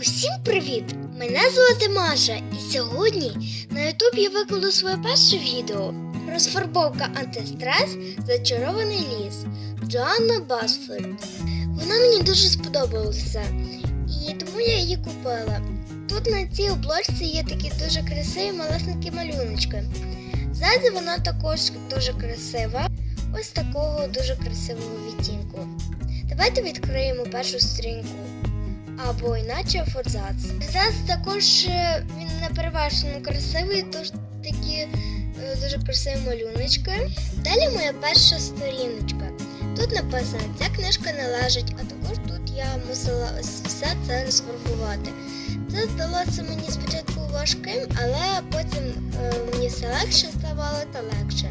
Усім привіт! Мене звати Маша, і сьогодні на YouTube я викладу своє перше відео. Розфарбовка антистрес Зачарований ліс Джоанна Басфорд. Вона мені дуже сподобалася, і тому я її купила. Тут на цій обложці є такі дуже красиві малесенькі малюночки. Ззаді вона також дуже красива, ось такого дуже красивого відтінку. Давайте відкриємо першу сторінку або іначе форзац. Форзац також е, він не перевершено красивий, тож такі е, дуже красиві малюночки. Далі моя перша сторіночка. Тут написано, ця книжка належить, а також тут я мусила ось все це розфарбувати. Це здалося мені спочатку важким, але потім е, мені все легше ставало та легше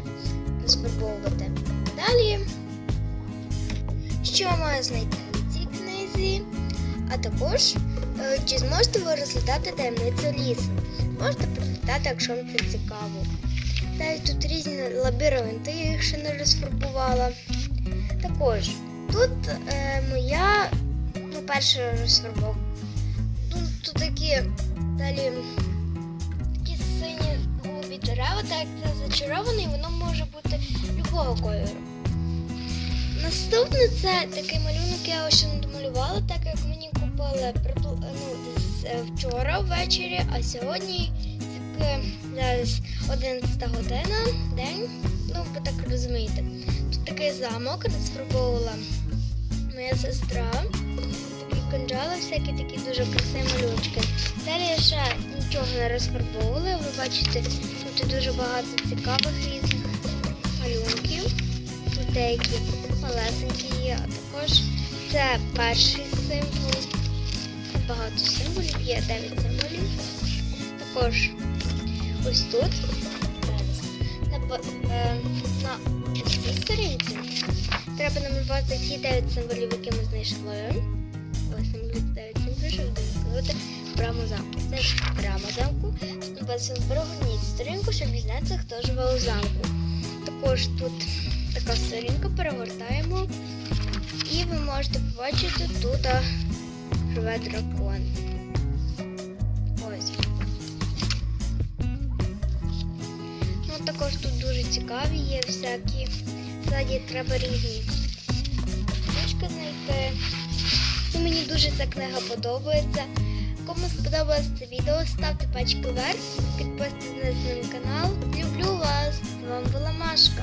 розфарбовувати. Далі, що маю знайти в цій книзі? А також, е, чи зможете ви розглядати таємницю лісу? Можете прочитати, якщо вам це цікаво. Навіть тут різні лабіринти, я їх ще не розфарбувала. Також тут е, моя ну, перша розфарбовка. Тут, тут такі далі такі сині голубі дерева, так як це зачарований, воно може бути любого кольору. Наступне це такий малюнок, я ще не домалювала, так як мені купили ну, е, вчора ввечері, а сьогодні так, зараз 11 година, день. Ну, ви так розумієте. Тут такий замок розфарбовувала моя сестра. Такі конджали, всякі такі дуже красиві малюночки. Далі ще нічого не розфарбовувала. Ви бачите, тут дуже багато цікавих різних малюнків. Тут деякі малесенькі є, а також це перший символ. Багато символів, є 9 символів. Також ось тут на, е, на цій сторінці треба намалювати ті 9 символів, які ми знайшли. Ось намалювати 9 символів, дозволити браму замку. Це брама замку. Перегорніть сторінку, щоб дізнатися, хто живе у замку. Також тут така сторінка, перегортаємо. І ви можете побачити тут живе дракон. Ось. Ну, також тут дуже цікаві є всякі. Ззаді треба різні книжки знайти. І мені дуже ця книга подобається. Кому сподобалось це відео, ставте пачки вверх, підписуйтесь на мій канал. Люблю вас! З вами була Машка.